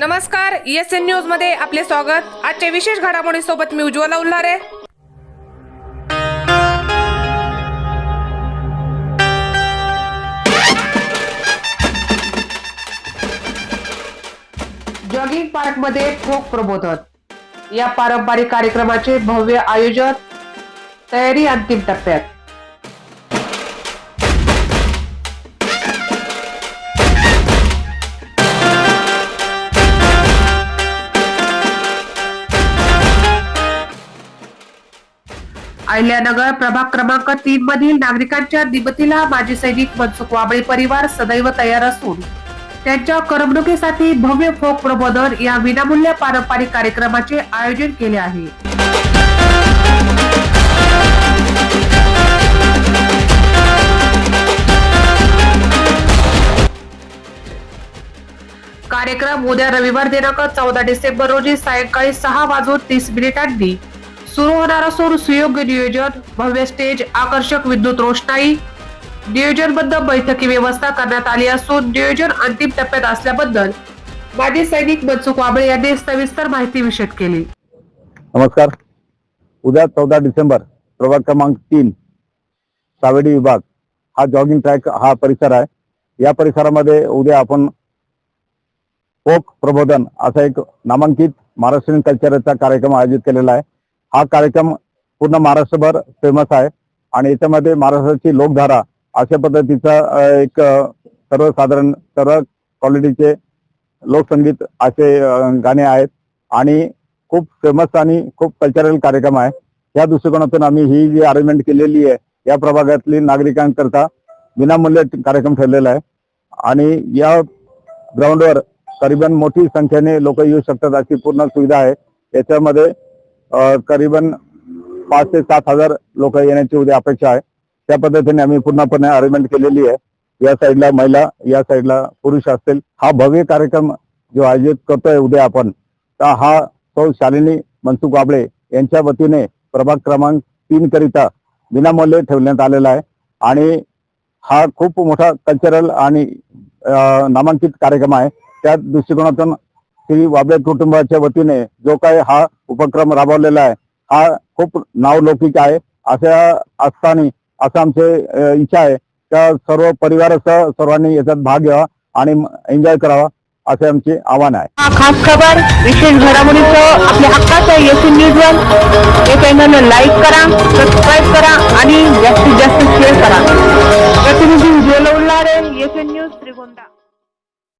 नमस्कार S N न्यूजमध्ये आपले स्वागत. आजच्या विशेष घडामोडी सोबत मी उज्ज्वला उल्हारे. जॉगिंग पार्कमध्ये ठोक प्रबोधन. या पारंपरिक कार्यक्रमाचे भव्य आयोजन तयारी अंतिम टप्प्यात. अहिल्यानगर प्रभाग क्रमांक तीन मधील नागरिकांच्या दिमतीला माजी सैनिक मनसुख वाबळे परिवार सदैव तयार असून त्यांच्या करमणुकीसाठी भव्य फोक प्रबोधन या विनामूल्य पारंपरिक कार्यक्रमाचे आयोजन केले आहे. कार्यक्रम उद्या रविवार दिनांक चौदा डिसेंबर रोजी सायंकाळी सहा वाजून तीस मिनिटांनी सुरू होणारा सूर सुयोग्य नियोजन भव्य स्टेज आकर्षक विद्युत रोषणाई. नियोजनबद्ध बैठकी व्यवस्था करण्यात आली असून नियोजन अंतिम टप्प्यात असल्याबद्दल माजी सैनिक मनसुख वाबळे यांनी सविस्तर माहिती विषद केली. नमस्कार. उद्या चौदा डिसेंबर प्रभाग क्रमांक तीन सावेडी विभाग. हा जॉगिंग ट्रॅक हा परिसर आहे. या परिसरामध्ये उद्या आपण फोक प्रबोधन असा एक नामांकित महाराष्ट्रीयन कल्चरचा कार्यक्रम आयोजित केलेला आहे. हा कार्यक्रम पूर्ण महाराष्ट्रभर फेमस आहे. आणि याच्यामध्ये महाराष्ट्राची लोकधारा अशा पद्धतीचा एक सर्वसाधारण सर्व क्वालिटीचे लोकसंगीत असे गाणे आहेत. आणि खूप फेमस आणि खूप कल्चरल कार्यक्रम आहे. या दृष्टिकोनातून आम्ही ही जी अरेंजमेंट केलेली आहे या प्रभागातली नागरिकांकरता विनामूल्य कार्यक्रम ठरलेला आहे. आणि या ग्राउंडवर करीबन मोठी संख्येने लोक येऊ शकतात अशी पूर्ण सुविधा आहे. याच्यामध्ये करीबन पाच ते सात हजार लोक येण्याची उद्या अपेक्षा आहे. त्या पद्धतीने आम्ही पूर्णपणे अरेंजमेंट केलेली आहे. या साईडला महिला या साईडला पुरुष असतील. हा भव्य कार्यक्रम जो आयोजित करतोय उद्या आपण तर हा सौ शालिनी मनसुख वाबळे यांच्या वतीने प्रभाग क्रमांक तीन करिता विनामूल्य ठेवण्यात आलेला आहे. आणि हा खूप मोठा कल्चरल आणि नामांकित कार्यक्रम आहे. त्या दृष्टिकोनातून श्री वाबळे कुटुंबाच्या वतीने जो काही हा उपक्रम राबवलेला आहे हा खूप नावलौकिक आहे. अशा असताना असं आमचे इच्छा आहे. त्या सर्व परिवारासह सर्वांनी याच्यात भाग घ्यावा आणि एन्जॉय करावा असे आमचे आव्हान आहे. खास खबर विशेष घडामोडीचं आपल्या हक्काचं एस न्यूज वन. हे चॅनल लाईक करा सबस्क्राईब करा आणि